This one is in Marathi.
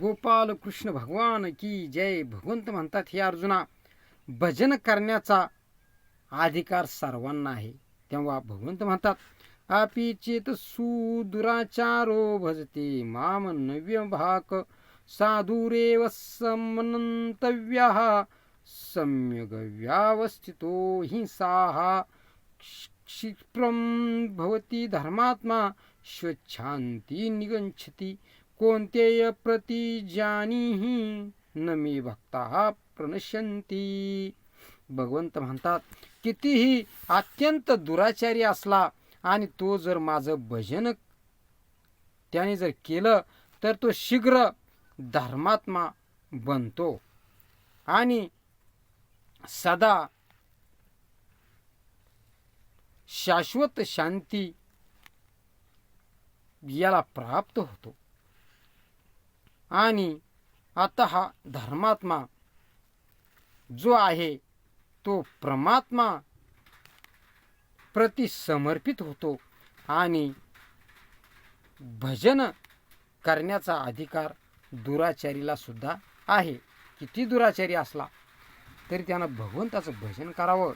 गोपाल कृष्ण भगवान की जय भगवंत म्हणतात हे अर्जुना भजन करण्याचा अधिकार सर्वांना आहे. तेव्हा भगवंत म्हणतात आपी चेत सुदुराचारो भजते माम नव्य भाक साधुरेव समनंतव्य सम्यग व्यावस्थितो हिंसा क्षिप्रम भवती धर्मात्मा स्वच्छांती निगच्छती कोणतेय प्रतिजानीही न मी भक्ता प्रणश्यंती भगवंत म्हणतात कितीही अत्यंत दुराचारी असला आणि तो जर माझं भजन त्याने जर केलं तर तो शीघ्र धर्मात्मा बनतो. आणि सदा शाश्वत शांती याला प्राप्त होतो. आणि आता हा धर्मात्मा जो आहे तो परमात्मा प्रति समर्पित होतो आणि भजन करण्याचा अधिकार दुराचारीला सुद्धा आहे. किती दुराचारी असला तरी त्यानं भगवंताचं भजन करावं.